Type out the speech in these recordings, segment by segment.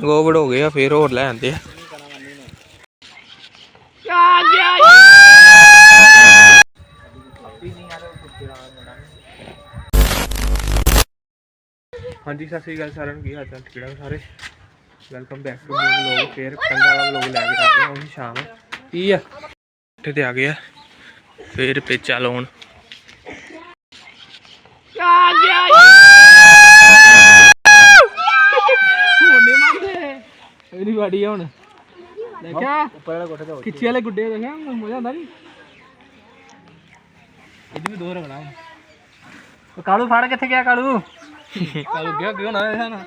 ਗੋਬੜ ਹੋ ਗਏ ਆ, ਫੇਰ ਹੋਰ ਲੈ ਆਂਦੇ ਆ। ਨਹੀਂ ਕਰਾਂ ਹਾਂਜੀ, ਸਤਿ ਸ੍ਰੀ ਅਕਾਲ ਸਾਰਿਆਂ ਨੂੰ। ਕੀ ਹਾਲ ਚਾਲ? ਠੀਕ ਸਾਰੇ? Welcome back to new vlog ਫੇਰ ਕੰਗਾ ਵਾਲਾ ਵਲੌਗ ਲੈ ਕੇ ਆ ਗਏ ਹੁਣ ਸ਼ਾਮ ਕੀ ਆ? ਇੱਥੇ ਤੇ ਆ ਗਏ ਆ। ਫੇਰ ਪੇਚਾ ਲਾਉਣ ਆ ਗਿਆ ਹੋਣੇ ਮੰਦੇ ਇਹਦੀ ਵਾੜੀ ਆ ਹੁਣ। ਦੇਖਿਆ? ਉੱਪਰ ਵਾਲਾ ਕੋਠੇ ਤੇ ਖਿੱਚੀ ਵਾਲੇ ਗੁੱਡੇ ਦੇਖਿਆ? ਮਜ਼ਾ ਆਉਂਦਾ ਨਹੀਂ? ਇਹਦੀ ਵੀ ਦੋ ਰਗਣਾ ਕਾਲੂ ਫੜ ਕਿੱਥੇ ਗਿਆ ਕਾਲੂ? ਕਾਲੂ ਗਿਆ ਕਿਉਂ ਨਾ ਇਹ ਨਾ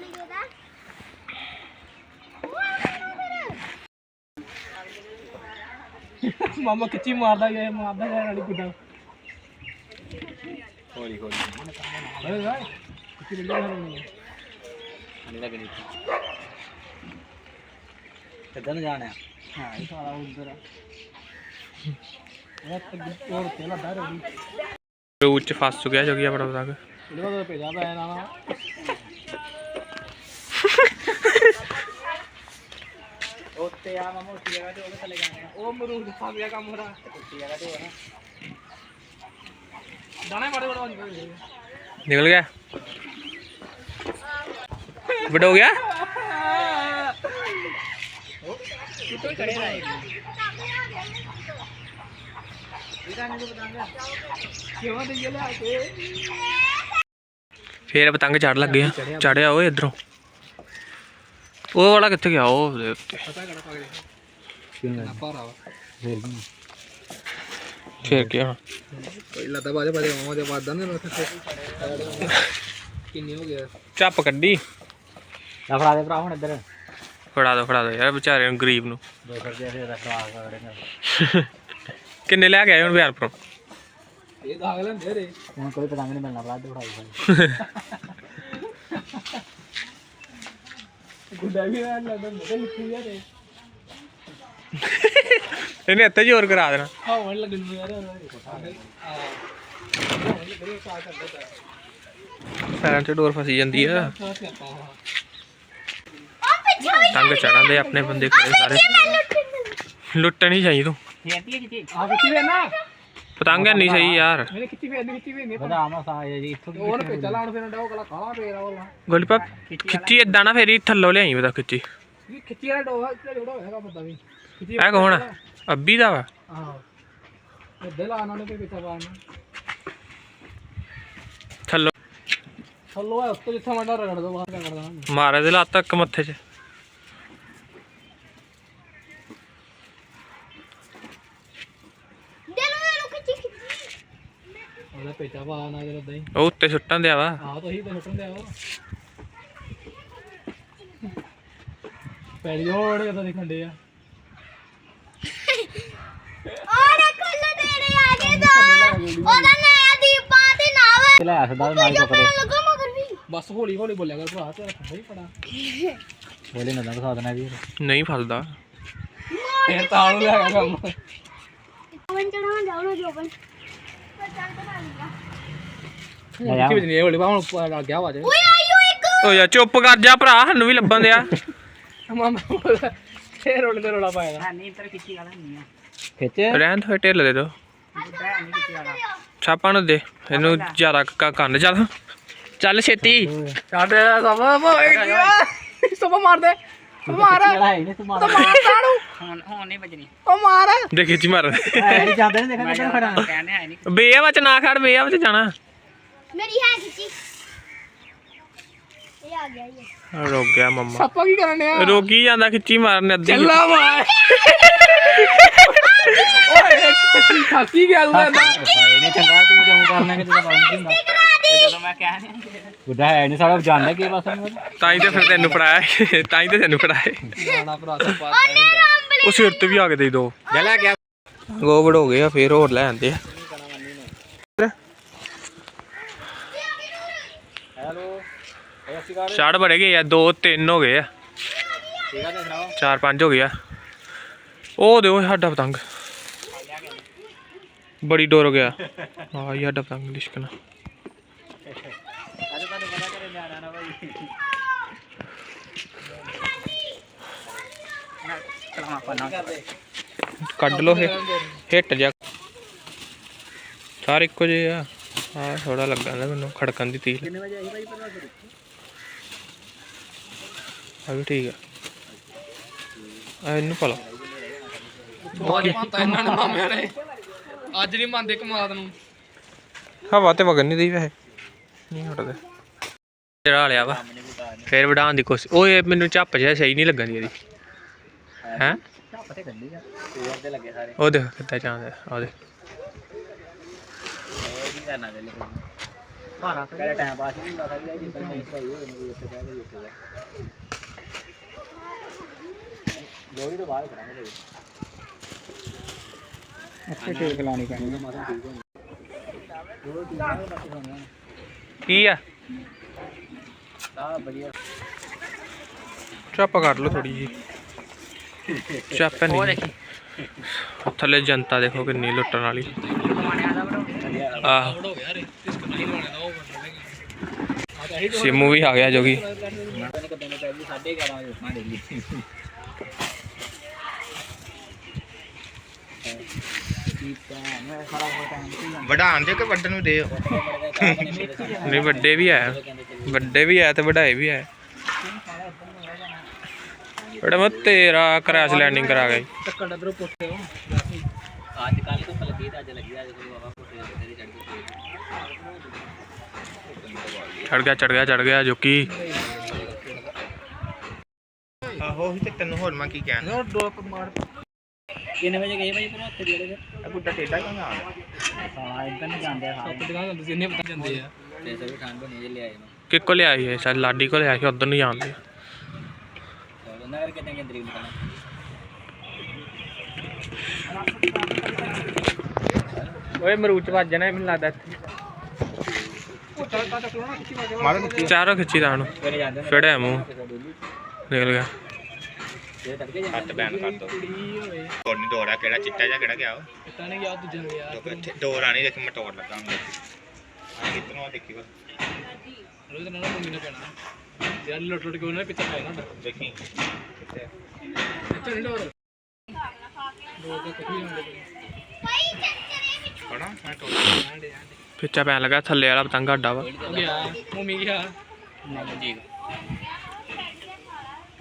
ਮਾਮਾ ਖਿੱਚੀ ਮਾਰਦਾ ਗਿਆ ਮਾਰਦਾ ਗਿਆ ਵਾਲੀ ਗੁੱਡਾ। ਹੌਲੀ ਹੌਲੀ। ਅਰੇ ਭਾਈ ਖਿੱਚੀ ਲੈ ਗਿਆ ਨਹੀਂ ਲੱਗਣੀ ਕਿੱਦਾਂ ਨੂੰ ਜਾਣਾ? ਹਾਂ ਇਹ ਸਾਰਾ ਉਧਰ ਆ। ਇਹ ਤੱਕ ਹੋਰ ਤੇ ਲੱਦਾ ਰਹੀ ਰੂਟ ਚ ਫਸ ਚੁੱਕਿਆ ਜੋ ਕਿ ਆਪਣਾ ਤੱਕ ਇਹਦੇ ਬਾਅਦ ਭੇਜਾ ਪੈ ਨਾ ਉੱਤੇ ਆ ਮਾਮਾ ਉੱਤੇ ਜਗ੍ਹਾ ਤੇ ਉਹਦੇ ਥੱਲੇ ਜਾਣਾ। ਉਹ ਮਰੂਦ ਖਾ ਗਿਆ ਕੰਮ ਹੋਰਾ ਉੱਤੇ ਜਗ੍ਹਾ ਤੇ ਹੋ ਨਾ ਦਾਣੇ ਮਾੜੇ ਮਾੜੇ ਨਿਕਲ ਨਿਕਲ ਗਿਆ? ਵੱਡਾ ਹੋ ਗਿਆ? ਕੇ? ਫੇਰ ਪਤੰਗ ਚੜ ਲੱਗੇ ਆ ਚੜਿਆ ਓਏ ਇਧਰੋਂ। ਉਹ ਵਾਲਾ ਕਿੱਥੇ ਗਿਆ? ਉਹ ਦੇ ਉੱਤੇ। ਫੇਰ ਕੀ? ਹੁਣ ਕੋਈ ਲੱਦਾ ਬਾਜੇ ਬਾਜੇ ਦੇ ਵਾਦਾਂ ਨੇ ਕਿੰਨੀ ਹੋ ਗਿਆ? ਚੱਪ ਕੱਢੀ। ਨਾ ਫੜਾ ਦੇ ਭਰਾ ਹੁਣ ਇੱਧਰ। ਫੜਾ ਦੋ ਫੜਾ ਦੋ ਯਾਰ ਵਿਚਾਰੇ ਨੂੰ, ਗਰੀਬ ਨੂੰ। ਦੋ ਕਰਦੇ ਫਿਰ ਰਖਵਾ ਕਰਦੇ ਨੇ ਕਿੰਨੇ ਲੈ ਕੇ ਆਏ ਹੁਣ ਬਿਆਰਪੁਰੋਂ ਇਹ ਦਾਗ ਲੈਂਦੇ ਰੇ ਹੁਣ ਕੋਈ ਪਤੰਗ ਨਹੀਂ ਮਿਲਣਾ ਭਰਾ ਦੌੜਾਈ ਗੁੱਡਾ ਵੀ ਰਹਿਣ ਲੱਗਦਾ ਮੋਟੇ ਲਿਖੀ ਜਾ ਤੇ ਇਹਨੇ ਇੱਥੇ ਜ਼ੋਰ ਕਰਾ ਦੇਣਾ। ਹਾਵਣ ਲੱਗਣ ਨੂੰ ਯਾਰ ਪੈਰਾਂ 'ਚ ਡੋਰ ਫਸੀ ਜਾਂਦੀ ਆ। ਤੰਗ ਚੜਾਂ ਦੇ ਆਪਣੇ ਬੰਦੇ ਖੜੇ ਸਾਰੇ ਲੁੱਟਣ ਹੀ ਚਾਹੀ ਤੂੰ ਕਿਤੇ ਪਤੰਗ ਨਹੀਂ ਸਹੀ ਯਾਰ ਮੇਰੇ ਕਿੱਥੇ ਵੇ ਕਿੱਥੇ ਵੇ ਬਦਾ ਮਾ ਸਾ ਜੀ ਇੱਥੋਂ ਹੋਰ ਪੇਚਾ ਲਾਉਣ ਫਿਰ ਡਾਉ ਕਲਾ ਕਾਲਾ ਪੇਰਾ ਵਾਲਾ ਗੋਲੀਪਾ ਖਿੱਚੀ ਇਦਾਂ ਨਾ ਫੇਰੀ ਥੱਲੋਂ ਲਿਆਈ ਪਤਾ ਖਿੱਚੀ ਇਹ ਖਿੱਚੀ ਵਾਲਾ ਡੋਹਾ ਇੱਥੇ ਜੋੜਾ ਹੋਏਗਾ ਪਤਾ ਵੀ ਇਹ ਕੌਣ ਆ ਅੱਬੀ ਦਾ ਵਾ ਇਹ ਦਿਲ ਆਣਾ ਨੇ ਕੋਈ ਪੇਚਾ ਪਾਣਾ ਥੱਲੋਂ ਥੱਲੋਂ ਆ ਉੱਤੇ ਜਿੱਥੇ ਮੰਡਾ ਰਗੜ ਦੋ ਬਾਹਰ ਰਗੜਦਾ ਮਾਰੇ ਦੇ ਲੱਤ ਇੱਕ ਮੱਥੇ 'ਚ ਉਹਦਾ ਜਦ ਦਈ ਉਹ ਉੱਤੇ ਸੁੱਟਣ ਦਿਆ ਵਾ। ਤਾਂ ਹੀ ਤਾਂ ਸੁੱਟਣ ਦਿਆ ਉਹ ਪੈੜੀ ਹੋੜ ਕਦਾ ਦੇਖਣ ਦੇ ਆ ਲੈ ਸਦਾ ਨਾਲ ਚੁੱਕਦੇ ਬਸ ਹੌਲੀ ਹੌਲੀ ਬੋਲਿਆ ਕਰ ਭਰਾ ਤੇਰਾ ਖੰਭਾ ਹੀ ਪੜਾ ਬੋਲੇ ਨਾ ਦੰਦ ਸਾਧਨਾ ਵੀ ਨਹੀਂ ਫਸਦਾ। ਫੇਰ ਤਾਂ ਨੂੰ ਲੈ ਗਿਆ ਕੰਮ। ਕਿਵੇਂ ਨਹੀਂ ਹੌਲੀ ਬਾ ਹੁਣ ਉੱਪਰ ਲੱਗ ਗਿਆ ਵਾਜ ਓ ਯਾ ਚੁੱਪ ਕਰ ਜਾ ਭਰਾ ਸਾਨੂੰ ਵੀ ਲੱਭਣ ਦਿਆ। ਮਾਮਾ ਫੇਰ ਰੋਲੇ ਤੇ ਰੋਲਾ ਪਾਇਆ। ਨਹੀਂ ਤੇਰੇ ਖਿੱਚੀ ਵਾਲਾ ਨਹੀਂ ਆ। ਖਿੱਚ। ਰਹਿਣ ਢਿੱਲ ਦੇ ਦੋ। ਛਾਪਾਂ ਨੂੰ ਦੇ ਇਹਨੂੰ ਜ਼ਿਆਦਾ ਕ- ਕੰਨ ਚੱਲ। ਚੱਲ ਛੇਤੀ। ਛੱਡ ਸਭ ਓਏ ਸਭ ਮਾਰ ਦੇ। ਮਾਰ। ਹੈ ਤੂੰ ਮਾਰ। ਮਾਰ ਤਾੜੂ। ਹੁਣ ਹੁਣ ਨਹੀਂ ਵੱਜਣੀ। ਉਹ ਮਾਰ। ਦੇ ਖਿੱਚੀ ਮਾਰ। ਜਾਂਦੇ ਨੇ ਦੇਖਾ ਕਿੱਧਰ ਖੜਾ। ਕਹਿੰਦੇ ਹੈ ਨਹੀਂ ਬੇਆ ਵਿੱਚ ਨਾ ਖੜ ਬੇਆ ਵਿੱਚ ਜਾਣਾ। ਮੇਰੀ ਹੈ ਖਿੱਚੀ ਇਹ ਆ ਗਿਆ ਇਹ ਰੁਕ ਗਿਆ ਮੰਮਾ। ਆਪਾਂ ਕੀ ਕਰਨ ਆ ਰੋਕੀ ਜਾਂਦਾ ਖਿੱਚੀ ਮਾਰਨ ਅੱਧੀ। ਚੱਲਾ ਮਾਰ ਓਏ ਖਾਸੀ ਗਿਆ ਤੂੰ ਨਾ ਨਹੀਂ ਚੰਗਾ ਤੂੰ ਕਿਉਂ ਕਰਨਾ ਕਿ ਤੇਰਾ ਬਾਲ ਨਹੀਂ ਹੁੰਦਾ ਜਦੋਂ। ਮੈਂ ਕਹਿ ਨਹੀਂ ਬੁੱਢਾ ਹੈ ਨਹੀਂ ਸਾਡਾ ਜਾਣਦਾ ਕੀ ਬਸ ਤਾਂ ਹੀ ਤੇ ਫਿਰ ਤੈਨੂੰ ਫੜਾਇਆ ਤਾਂ ਹੀ ਤੇ ਤੈਨੂੰ ਫੜਾਇਆ ਜਾਣਾ ਭਰਾ ਉਹ ਸਿਰ ਤੇ ਵੀ ਆ ਕੇ ਦੇ ਦੋ। ਜਾ ਲੈ ਗਿਆ। ਗੋਬੜ ਹੋ ਗਏ ਆ ਫੇਰ ਹੋਰ ਲੈ ਆਂਦੇ ਆ। 60 ਬੜੇ ਗਏ ਆ 2 3 ਹੋ ਗਏ ਆ। ਚਾਰ ਪੰਜ ਹੋ ਗਏ ਆ। ਉਹ ਦਿਓ ਸਾਡਾ ਪਤੰਗ। ਬੜੀ ਡੋਰ ਹੋ ਗਿਆ। ਆ ਯਾ ਸਾਡਾ ਪਤੰਗ ਲਿਸ਼ਕਣਾ ਕੱਢ ਲੋ ਹਿੱਟ ਜਾ ਸਾਰੇ ਇੱਕੋ ਜਿਹਾ ਆ। ਥੋੜਾ ਲੱਗਾ ਨਾ ਮੈਨੂੰ ਖੜਕਣ ਦੀ ਤੀਲ। ਕਿੰਨੇ ਵਜੇ ਆਈ ਭਾਈ ਪਰਵਾਹ ਆ ਵੀ ਠੀਕ ਆ। ਆ ਇਹਨੂੰ ਪਾ ਲਓ ਬਹੁਤ ਮੰਨਤਾ ਇਹਨਾਂ ਨੇ ਮਾਮਿਆਂ ਨੇ। ਅੱਜ ਨਹੀਂ ਮੰਨਦੇ ਕਮਾਦ ਨੂੰ। ਹਵਾ ਤੇ ਵਗਣ ਨਹੀਂ ਦੀ ਵੈਸੇ। ਨਹੀਂ ਹਟਦੇ ਜਿਹੜਾ ਲਿਆ ਵਾ ਫੇਰ ਵਡਾਉਣ ਦੀ ਕੋਸ਼ਿਸ਼। ਓਏ ਮੈਨੂੰ ਝੱਪ ਜਿਹਾ ਸਹੀ ਨਹੀਂ ਲੱਗਣ ਦੀ ਇਹਦੀ। ਹੈ? ਆ ਹੋਰ ਤੇ ਲੱਗੇ ਸਾਰੇ ਉਹ ਦੇਖ ਕਿੱਦਾਂ ਚਾਂਦਾ ਆ ਦੇ ਇਹ ਕੀ ਕਰਨਾ ਭਾਰਾ ਤੇ ਟਾਈਮ ਪਾਸ ਨਹੀਂ। ਹੁੰਦਾ ਵੀ ਜਿੱਦਾਂ ਨਹੀਂ ਸਹੀ ਹੋਏ ਨੇ ਉੱਥੇ ਬਹਿ ਕੇ ਲੋੜੀ ਤੋਂ ਬਾਅਦ ਕਰਾਂਗੇ ਅੱਛਾ ਠੀਕ ਲਾਣੀ ਪੈਣੀ। ਹੈ ਕੀ ਆ? ਚੱਪ ਕੱਢ ਲਓ ਥੋੜੀ ਜੀ ਚੱਪ ਨਹੀਂ। ਥੱਲੇ ਜਨਤਾ ਦੇਖੋ ਕਿੰਨੀ ਲੁੱਟਣ ਵਾਲੀ। ਆਹ। ਸਿਮੂ ਵੀ ਆ ਗਿਆ ਜੋ ਕਿ ਮੈਂ ਤਾਂ ਕਦੇ ਨੇ ਪਹਿਲੀ 11:30 ਵਜੇ ਉੱਠਣਾ ਡੇਲੀ ਠੀਕ ਹੈ ਮੈਂ ਸਾਰਾ ਹੋਰ ਟਾਈਮ ਤੇ ਹੀ ਵਡਾਣ ਦੇ ਕਿ ਵੱਡਣ ਨੂੰ ਦੇ ਨਹੀਂ ਵੱਡੇ ਵੀ ਆ ਵੱਡੇ ਵੀ ਆ ਤੇ ਵਡਾਏ ਵੀ ਆ ਬੜਾ ਮੈਂ ਤੇਰਾ ਕ੍ਰੈਸ਼ ਲੈਂਡਿੰਗ ਕਰਾ ਗਿਆ ਜੀ। ਟੱਕਰ ਡੱਬਰੋਂ ਪੁੱਛੇ ਹੋ ਅੱਜ ਕੱਲ ਤੋਂ ਲੱਗੀ ਤਾਂ ਅੱਜ ਲੱਗੀ ਅੱਜ ਕੋਈ ਬਾਬਾ ਕੋਟੇ ਤੇ ਚੜ ਕੇ ਚੜ ਗਿਆ ਚੜ ਗਿਆ ਚੜ ਗਿਆ ਜੋ ਕਿ ਆਹੋ ਹੀ ਤੇ ਤੈਨੂੰ ਹੋਰ ਮੈਂ ਕੀ ਕਹਿਣਾ? ਡੋਪ ਮਾਰ। ਕਿੰਨੇ ਵਜੇ ਗਏ ਭਾਈ ਪਰ ਉੱਥੇ ਜਿਹੜੇ ਇਹ ਗੁੱਡਾ ਟੇਡਾ ਕਿਉਂ ਆ ਹਾਂ ਇਦਾਂ ਨਹੀਂ ਜਾਂਦੇ ਹਾਂ ਸੱਤ ਦੁਕਾਨ ਹੁੰਦੀ ਸੀ ਇੰਨੇ ਪਤਾ ਜਾਂਦੇ ਆ। ਤੇ ਸਭ ਠੰਡ ਹੋਣੀ ਜੇ ਲਿਆਏ ਨੂੰ। ਕਿੱਕੋ ਲਿਆਈ ਹੈ ਸ਼ਾਇਦ ਲਾਡੀ ਕੋ ਲਿਆ ਸੀ ਉਧਰ ਨੂੰ ਜਾਂਦੇ ਉਹਨਾਂ ਕਰਕੇ ਓਏ ਮਰੂਚ ਵੱਜਣਾ ਮੈਨੂੰ ਲੱਗਦਾ ਦਿੱਤੀ ਚਾਰੋਂ ਖਿੱਚੀ ਦਾ ਨੂੰ। ਫੜਿਆ ਮੂੰਹ। ਨਿਕਲ ਗਿਆ। ਹੱਥ ਬੈਨ ਕਰ ਦੋ। ਹੋਰ ਨਹੀਂ ਦੋੜਾ ਕਿਹੜਾ ਚਿੱਟਾ ਜਾਂ ਕਿਹੜਾ ਗਿਆ ਉਹ? ਪਤਾ ਨਹੀਂ ਯਾਦ ਦੂਜਾ ਗਿਆ ਜੋ ਕਿ ਇੱਥੇ ਦੋ ਰਾਣੀ ਦੇਖ ਮੈਂ ਟੋੜ ਲੱਗਾ ਹਾਂ ਆ ਕਿਤਨੋਂ ਦੇਖੀ ਵਾ? ਰੋਜ਼ ਨਾਲ ਮੰਮੀ ਨੇ ਪੈਣਾ ਯਾਰ ਲੁੱਟ ਲੁੱਟ ਕੇ ਉਹਨਾਂ ਨੇ ਪਿੱਛੇ ਪੈਣਾ ਹੁੰਦਾ ਦੇਖੀ। ਕਿੱਥੇ ਆ? ਇੱਥੇ ਨਹੀਂ ਡੋਰ ਦੋ ਤਾਂ ਕੁਝ ਨਹੀਂ ਹੁੰਦੇ ਹਣਾ ਮੈਂ ਟੋੜ ਆਂਡੇ ਆਂਡੇ ਪਿੱਛਾ ਪੈਣ ਲੱਗਾ ਥੱਲੇ ਵਾਲਾ ਪਤੰਗ ਅੱਡਾ ਵਾ। ਹੋ ਗਿਆ। ਮੰਮੀ ਗਿਆ। ਨਹੀਂ ਜੀ।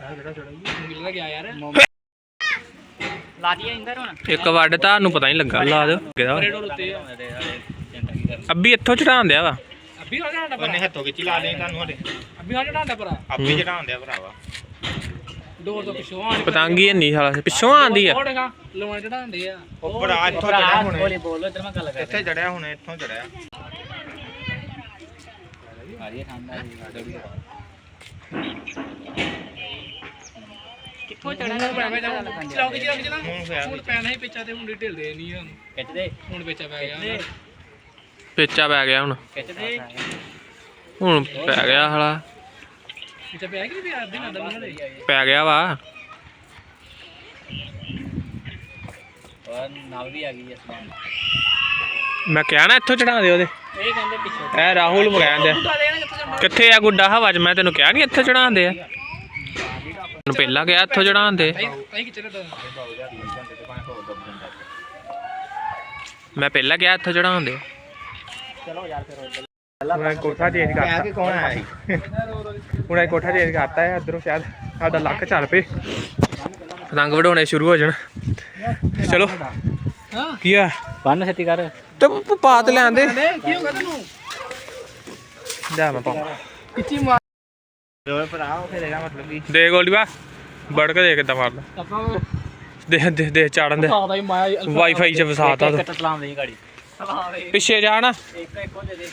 ਮੰਮੀ ਲੱਗਾ ਗਿਆ ਯਾਰ ਲਾ ਦਿਆ ਇੰਦਰ ਹੁਣ ਇੱਕ ਵੱਡ ਤੁਹਾਨੂੰ ਪਤਾ ਨਹੀਂ ਲੱਗਾ ਲਾ ਦੇ ਪਰੇ ਡੋਰ ਉੱਤੇ ਆ ਚਿੰਤਾ ਕੀ ਕਰ ਅੱਬੀ ਇੱਥੋਂ ਚੜਾਉਣ ਦਿਆ ਵਾ। ਅੱਬੀ ਹੋ ਜਾਣਾ ਉਹਨੇ ਪਰਾ ਹੱਥੋਂ ਖਿੱਚੀ ਲਾ ਦੇ ਤੁਹਾਨੂੰ ਹਲੇ। ਅੱਬੀ ਹੋ। ਜਾਣਾ ਪਰਾ ਆਪੇ ਚੜਾਉਣ ਦਿਆ ਭਰਾਵਾ। ਡੋਰ ਤੋਂ ਪਿੱਛੋਂ ਆਣ ਪਤੰਗ ਨਹੀਂ ਸਾਲਾ ਪਿੱਛੋਂ ਆਂਦੀ ਆ। ਲਵਾਂ ਚੜਾਉਂਦੇ ਆ। ਉਹ ਭਰਾ ਇੱਥੋਂ ਚੜਿਆ ਬੋਲੇ ਹੁਣੇ। ਬੋਲੋ ਇਧਰ ਮੈਂ ਗੱਲ ਕਰ ਇੱਥੇ ਚੜਿਆ ਹੁਣੇ ਇੱਥੋਂ ਚੜਿਆ। ਆ ਰਹੀ ਠੰਡ ਆ ਰਹੀ ਹੈ ਡੋਰੀ ਕਿੱਥੋਂ ਚੜਨਾ ਮੈਂ ਚਲਾਓ ਕਿ ਚਲਾਓ। ਕਿ ਚਲਾ ਹੁਣ ਹੋਇਆ ਹੁਣ ਪੈਣਾ ਹੀ ਪਿੱਛਾ ਤੇ ਹੁਣ ਢਿਲਦੇ ਨਹੀਂ ਹੁਣ ਖਿੱਚਦੇ ਹੁਣ ਪਿੱਛਾ ਪੈ ਗਿਆ। ਪਿੱਛਾ ਪੈ ਗਿਆ ਹੁਣ। ਹੁਣ ਪੈ ਗਿਆ ਹਾਲਾ। ਪਿੱਛਾ ਨਾ ਦਮ ਪੈ ਗਿਆ ਵਾ। ਔਰ ਨਾਲ ਵੀ ਆ ਗਈ ਇਸ ਵਾਰ ਮੈਂ ਕਿਹਾ ਨਾ ਇੱਥੋਂ ਚੜਾ ਦੇ ਉਹਦੇ। ਇਹ ਕਹਿੰਦੇ ਪਿੱਛੇ। ਐ ਰਾਹੁਲ ਮਗਾਉਂਦੇ ਕਿੱਥੇ ਆ ਗੁੱਡਾ? ਹਵਾ 'ਚ ਮੈਂ ਤੈਨੂੰ ਕਿਹਾ ਨਹੀਂ ਇੱਥੇ ਚੜਾਉਂਦੇ ਆ। ਤੈਨੂੰ ਪਹਿਲਾਂ ਕਿਹਾ ਇੱਥੋਂ ਚੜਾਉਂਦੇ ਮੈਂ ਪਹਿਲਾਂ ਕਿਹਾ ਇੱਥੋਂ ਚੜਾਉਂਦੇ ਮੈਂ ਕੋਠਾ ਚੇਂਜ ਕਹਿ ਕੇ ਕੌਣ ਆਇਆ ਸੀ? ਹੁਣ ਇਹ ਕੋਠਾ ਚੇਂਜ ਕਰਤਾ ਹੈ ਇਧਰੋਂ ਸ਼ਾਇਦ ਸਾਡਾ ਲੱਕ ਚੱਲ ਪਏ। ਪਤੰਗ ਵਡਾਉਣੇ ਸ਼ੁਰੂ ਹੋ ਜਾਣ। ਚਲੋ। ਕੀ ਆ? ਬੰਨ ਛੇਤੀ ਕਰ। ਤੇ ਪਾਤ ਲੈਂਦੇ ਕੀ ਹੋ ਗਿਆ ਤੈਨੂੰ? ਜਾ ਮੈਂ ਪਾਉਂ ਮਾਰ। ਦੋਵੇਂ ਭਰਾ ਮਤਲਬ ਦੇ ਗੋਲੀ ਬਾ ਵੜ ਕੇ ਦੇ ਕਿੱਦਾਂ ਮਾਰਦਾ ਆਪਾਂ ਦੇ ਦੇ ਦੇ ਚਾੜਨ ਦੇ ਸਾਦਾ ਹੀ ਮਾਇਆ ਵਾਈਫਾਈ 'ਚ ਵਸਾਤਾ ਗਾੜੀ ਲਾਵੇ ਪਿੱਛੇ ਜਾ ਨਾ ਇੱਕ ਇੱਕ ਹੋ ਦੇ ਦੇ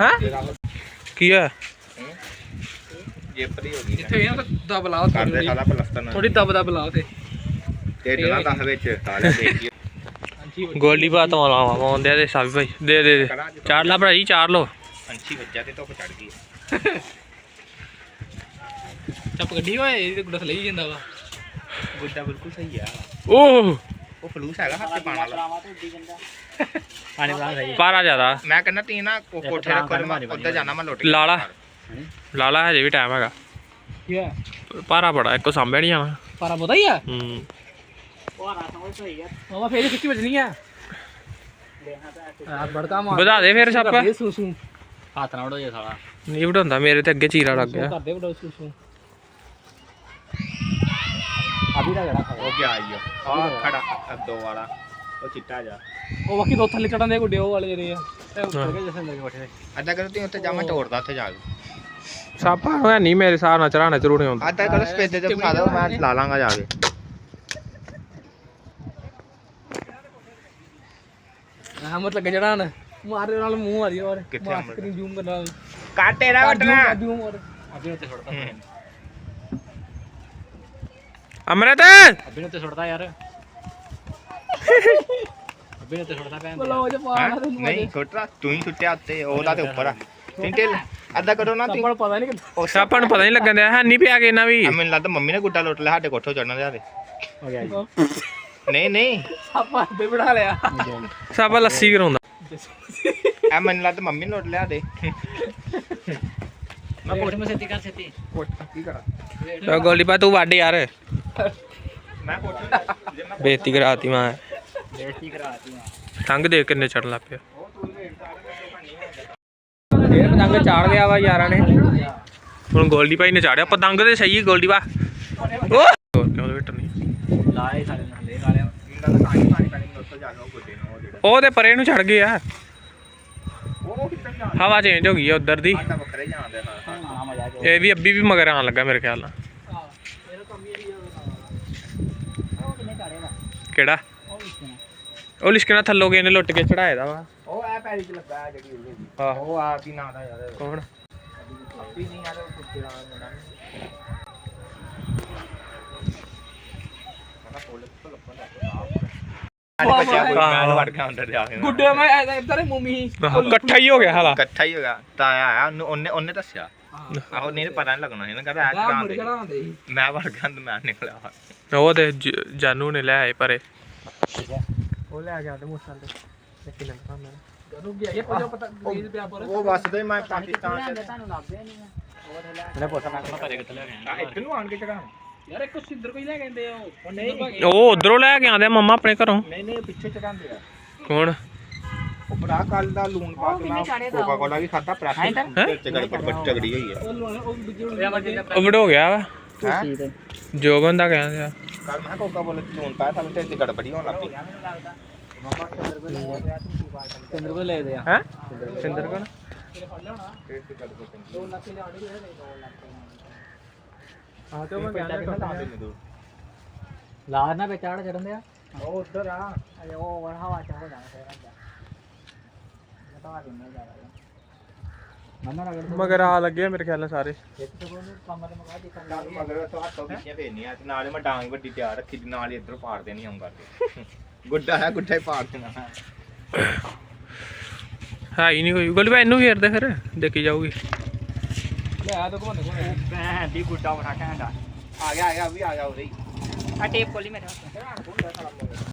ਹੈ ਕੀ ਜੇਪਰੀ ਹੋ ਗਈ ਇੱਥੇ ਇਹ ਦਬ ਲਾ ਕਰਦੇ ਸਾਲਾ ਪਲਸਤਰ ਨਾਲ ਥੋੜੀ ਦਬ ਦਬ ਲਾ ਤੇ ਢਿੱਡ ਨਾ ਦਸ ਵਿੱਚ ਤਾਲਿਆ ਦੇਖੀ ਹਾਂਜੀ ਗੋਲੀ ਬਾਤ ਲਾਵਾ ਪਾਉਂਦੇ ਆ ਦੇ ਸਾਬੀ ਭਾਈ ਦੇ ਦੇ ਦੇ ਚਾਰ ਲਾ ਭਰਾ ਜੀ ਚਾਰ ਲੋ ਪੰਛੀ ਵੱਜਾ ਤੇ ਧੁੱਪ ਚੜ ਗਈ ਚੱਪ ਗੱਡੀ ਓਏ ਇਹ ਤੇ ਗੁੱਡਾ ਥਲੇ ਹੀ ਜਾਂਦਾ ਵਾ। ਗੁੱਡਾ ਬਿਲਕੁਲ ਸਹੀ ਆ। ਓਹ। ਉਹ ਫਲੂਸ ਹੈਗਾ ਹੱਥ 'ਚ ਪਾਣ ਵਾਲਾ। ਪਾਣੀ ਬਣਾ ਸਹੀ ਪਾਰਾ ਜ਼ਿਆਦਾ। ਮੈਂ ਕਹਿੰਦਾ ਤੀ ਨਾ ਕੋ- ਕੋਠੇ ਰੱਖੋ ਤੇ ਮੈਂ ਉੱਧਰ ਜਾਣਾ ਮੈਂ ਲੁੱਟ ਲਾਲਾ। ਲਾਲਾ ਹਜੇ ਵੀ ਟਾਈਮ ਹੈਗਾ। ਕੀ ਹੈ ਭਾਰਾ ਬੜਾ ਇੱਕੋ ਸਾਂਭਿਆ ਨਹੀਂ ਜਾਣਾ। ਪਾਰਾ ਪਤਾ ਹੀ ਆ? ਹੂੰ। ਮਾਮਾ ਫੇਰ ਕਿੱਥੇ ਵੱਜਣੀ ਆ। ਆ ਬੜਕਾ ਮਾਰ। ਵਧਾ ਦੇ ਫਿਰ ਛਾਪਾ। ਇਹ ਸੂ ਸੂ ਹੱਥ ਨਾਲ ਵੜੋ ਜੇ ਸਾਲਾ। ਨਹੀਂ ਵਢਾਉਂਦਾ ਮੇਰੇ ਤੇ ਅੱਗੇ ਚੀਰਾ ਲੱਗ ਗਿਆ। ਕਰਦੇ ਵੜੋ ਸੂ ਸੂ ਅਭੀ ਦਾ ਜੜਾ ਉਹ ਗਿਆ ਆਈਓ ਆ ਖੜਾ ਆ ਦੋ ਵਾਲਾ। ਉਹ ਚਿੱਟਾ ਜਾ। ਉਹ ਬਾਕੀ ਦੋ ਥੱਲੇ ਚੜਨ ਦੇ ਗੁੱਡੇ ਉਹ ਵਾਲੇ ਜਿਹੜੇ ਆ ਤੇ ਉੱਪਰ ਕੇ ਜਿਵੇਂ ਲੱਗੇ ਬੈਠੇ। ਅੱਧਾ ਕਰੋ ਤੀ ਉੱਤੇ ਜਾਵਾਂ ਟੋੜਦਾ ਉੱਥੇ ਜਾ ਕੇ। ਸਾਪਾ ਹੈ ਨਹੀਂ ਮੇਰੇ ਹਿਸਾਬ ਨਾਲ ਚੜਾਣਾ ਚਰੂਣੇ ਹੁੰਦਾ। ਅੱਧਾ ਕਰੋ ਸਪੇਦੇ ਤੇ ਦੋ ਮੈਂ ਲਾ ਲਾਂਗਾ ਜਾ ਕੇ। ਹਾਂ ਮਤਲਬ ਲੱਗੇ ਜੜਾਣ ਮਾਰੇ ਨਾਲ ਮੂੰਹ ਮਾਰੀ ਔਰ ਕਿੱਥੇ ਅੰਮ੍ਰਿਤ? ਕਰੀ ਜ਼ੂਮ ਕਰਨਾ। ਕਾਟੇ ਨਾ ਵਟਣਾ ਜ਼ੂਮ ਔਰ ਅਭੀ ਉੱਤੇ ਛੁੱਟਦਾ ਅਮਰਤ! ਅਭੀ ਉੱਤੇ ਛੁੱਟਦਾ ਯਾਰ। ਅਭੀ ਉੱਤੇ ਛੁੱਟਦਾ ਭੈਣ ਬੋਲੋ ਜੇ ਪਾਣਾ ਨਹੀਂ ਛੋਟਾ ਤੂੰ ਹੀ ਸੁੱਟਿਆ ਉੱਤੇ ਉਹਦਾ ਤੇ ਉੱਪਰ ਆ। ਤਿੰਟੇ ਅੱਧਾ ਕਰੋ ਨਾ ਤੀ ਆਪਾਂ ਨੂੰ ਪਤਾ ਨਹੀਂ ਕਿੱਥੇ ਸਾਪਾ ਨੂੰ ਪਤਾ ਨਹੀਂ ਲੱਗਣ ਦਿਆ। ਹੈ ਨਹੀਂ ਪਿਆ ਕੇ ਇਹਨਾਂ ਵੀ। ਆ ਮੈਨੂੰ ਲੱਗਦਾ ਮੰਮੀ ਨੇ ਗੁੱਡਾ ਲੁੱਟ ਲਿਆ ਸਾਡੇ ਕੋਠੋਂ ਚੜਨ ਦੇ ਹਾਲੇ ਹੋ ਗਿਆ ਨਹੀਂ ਨਹੀਂ। ਆਪਾਂ ਤੇ ਬਿਠਾ ਲਿਆ। ਸਾਪਾ ਲੱਸੀ ਕਰਾਉਂਦਾ। ਆ ਮੈਨੂੰ ਲੱਗਦਾ ਮੰਮੀ ਨੇ ਲੁੱਟ ਲਿਆ ਦੇ ਮੈਂ ਕੋਠ ਮੇ ਸੇਤੀ ਕਰ ਸੇਤੀ ਕੀ ਕਰਾਂ ਚਲ ਗੋਲੀ ਪਾ ਤੂੰ ਵੱਢ ਯਾਰ ਮੈਂ ਕੋਠੇ ਜੇ ਮੈਂ ਬੇਇੱਜ਼ਤੀ ਕਰਾਤੀ ਮੈਂ ਬੇਇੱਜ਼ਤੀ ਕਰਾਤੀ ਆ ਤੰਗ ਦੇ ਕਿੰਨੇ ਚੜਨ ਲੱਗ ਪਿਆ ਇਹ ਪਤੰਗ ਚਾੜ ਲਿਆ ਵਾ ਯਾਰਾਂ ਨੇ ਹੁਣ ਗੋਲਡੀ ਭਾਈ ਨੇ ਚਾੜਿਆ ਪਤੰਗ ਤੇ ਸਹੀ ਗੋਲਡੀ ਵਾ ਉਹ ਕਿਉਂ ਲਵੇਟ ਨਹੀਂ ਲਾਏ ਸਾਰੇ ਹੱਲੇ ਵਾਲਿਆਂ ਇਹਨਾਂ ਦਾ ਪਾਣੀ ਪਾਣੀ ਪਾਣੀ ਉੱਤੇ ਜਾ ਕੇ ਉਹ ਗੁੱਡੇ ਨੂੰ ਉਹ ਤੇ ਪਰੇ ਨੂੰ ਚੜ ਗਏ ਆ। ਹਵਾ ਚੇਂਜ ਹੋ ਗਈ ਆ ਉਧਰ ਦੀ। ਸਾਡਾ ਬੱਕਰੇ ਜਾਂਦੇ ਹਾਂ ਆ ਮਜ਼ਾ ਆ ਇਹ ਵੀ ਅੱਬੀ ਵੀ ਮਗਰ ਆਣ ਲੱਗਾ ਮੇਰੇ ਖਿਆਲ ਨਾਲ। ਕਿਹੜਾ? ਉਹ ਲਿਸ਼ਕਣਾ। ਥੱਲੋਂ ਗਏ ਨੇ ਲੁੱਟ ਕੇ ਚੜਾਇਆ ਦਾ ਵਾ। ਉਹ ਆ ਪੈਰੀ ਚ ਲੱਗਾ ਆ ਜਿਹੜੀ ਉਹਦੇ ਆਹੋ। ਉਹ ਆ ਕੀ ਨਾਂ ਦਾ ਯਾਰ। ਕੌਣ? ਅੱਪੀ ਨਹੀਂ ਯਾਰ ਉਹ ਕੁੱਤੇ ਦਾ ਮੁੰਡਾ ਨਹੀਂ ਬੱਚਾ ਕੋਈ ਮੈਂ ਵੜ ਕੇ ਅੰਦਰ ਜਾ ਕੇ ਗੁੱਡੇ ਮੈਂ ਐਦਾਂ ਇਧਰ ਮੂਮੀ ਇਕੱਠਾ ਹੀ ਹੋ ਗਿਆ ਹਾਲਾ। ਇਕੱਠਾ ਹੀ ਹੋ ਗਿਆ। ਤਾਇਆ ਆਇਆ ਉਹਨੂੰ- ਉਹਨੇ ਉਹਨੇ ਦੱਸਿਆ। ਆਹੋ ਨਹੀਂ ਤਾਂ ਪਤਾ ਨਹੀਂ ਲੱਗਣਾ ਸੀ ਨਾ ਕਹਿੰਦਾ ਐ ਆ ਚੜਾਉਂਦੇ ਸੀ। ਮੈਂ ਵੜ ਗਿਆ ਤੇ ਮੈਂ ਨਿਕਲਿਆ। ਉਹ ਤੇ ਜ- ਜਾਨੂ ਨੇ ਲੈ ਆਏ ਪਰੇ। ਉਹ ਲੈ ਗਿਆ ਤੇ ਮੋਟਰਸਾਈਕਲ ਤੇ। ਕਿੰਨੇ ਮੈਂ ਜਦੋਂ ਗਿਆ ਇਹ ਪਤਾ ਪਤਾ ਗਰੀਬ ਪਿਆ ਪਰ। ਉਹ ਵਸਦੇ ਮੈਂ ਪਾਕਿਸਤਾਨ ਚ ਤੁਹਾਨੂੰ ਲੱਭਿਆ ਨਹੀਂ ਮੈਂ ਕਿੱਥੇ ਲੈ ਇੱਧਰ ਨੂੰ ਆਣ ਕੇ ਚੜਾ ਯਾਰ ਇੱਕ ਸਿੰਦਰ ਕੋਈ ਲੈ ਕਹਿੰਦੇ ਆ ਉਹ। ਨਹੀਂ। ਉਹ ਉਧਰੋਂ ਲੈ ਕੇ ਆਂਦੇ ਮੰਮਾ ਆਪਣੇ ਘਰੋਂ। ਨਹੀਂ ਨਹੀਂ ਪਿੱਛੇ ਚੜਾਉਂਦੇ ਆ। ਕੌਣ? ਉਹ ਬੜਾ ਕੱਲ ਦਾ ਲੂਣ ਪਾ ਕੇ ਨਾ ਕੋਕਾ ਕੋਲਾ ਵੀ ਖਾਦਾ ਪ੍ਰੈਸ ਤੇ ਗੜਬੜ ਬੜੀ ਤਗੜੀ ਹੋਈ ਹੈ ਉਹ ਉਹ ਉਹ ਵਡੋ ਗਿਆ ਵਾ। ਹੈ? ਜੋ ਬੰਦਾ ਕਹਿੰਦਾ ਆ। ਕੱਲ ਮੈਂ ਕੋਕਾ ਕੋਲਾ ਲੂਣ ਪਾਇਆ ਤਾਂ ਤੇ ਗੜਬੜੀ ਹੋਣ ਲੱਗ ਸਿੰਦਰ ਕੋਈ ਲੈ ਦੇ ਆ। ਹੈ? ਸਿੰਦਰ ਕੋਲ। ਹਾਂ ਤੇ ਮੈਂ ਕਹਿੰਦਾ ਲਾਰ ਨਾ ਵਿਚਾੜ ਚੜਨ ਦੇ ਆ ਉਹ ਉੱਧਰ ਆ। ਅਜੇ ਉਹ ਵਰ ਹਵਾ ਚ ਹੋ ਜਾਣਾ ਫੇਰ ਅੰਦਰ ਬਤਾ ਦਿੰਦਾ ਜਾ ਰਿਹਾ। ਮੰਨਾ ਰਗੜ ਮਗਰ ਆ ਲੱਗੇ ਆ ਮੇਰੇ ਖਿਆਲ ਨਾਲ ਸਾਰੇ। ਇੱਕ ਤੋਂ ਨੂੰ ਕੰਮ ਤੇ ਮਗਾ ਦੀ ਨਾਲ ਮਗਰ ਤੋਂ ਹੱਥੋਂ ਪਿੱਛੇ ਫੇਰਨੀ ਆ ਤੇ ਨਾਲੇ ਮੈਂ ਡਾਂਗ ਵੱਡੀ ਤਿਆਰ ਰੱਖੀ ਤੇ ਨਾਲ ਹੀ ਇੱਧਰੋਂ ਪਾੜ ਦੇਣੀ ਆਉਂਗਾ ਤੇ ਗੁੱਡਾ ਹੈ ਗੁੱਡਾ ਹੀ ਪਾੜ ਦੇਣਾ। ਹੈ ਹੀ ਨਹੀਂ ਕੋਈ। ਗੋਲੀ ਭਾਈ ਇਹਨੂੰ ਫੇਰਦੇ ਫਿਰ। ਦੇਖੀ ਜਾਊਗੀ। ਲੈ ਆ ਤਾਂ ਦੀ ਗੁੱਡਾ ਬਣਾ ਕਹਿੰਦਾ ਆ ਗਿਆ ਆ ਗਿਆ ਵੀ ਆ ਗਿਆ ਉਰੇ ਆ ਟੇਪ ਕੋਲੀ ਮੇਰੇ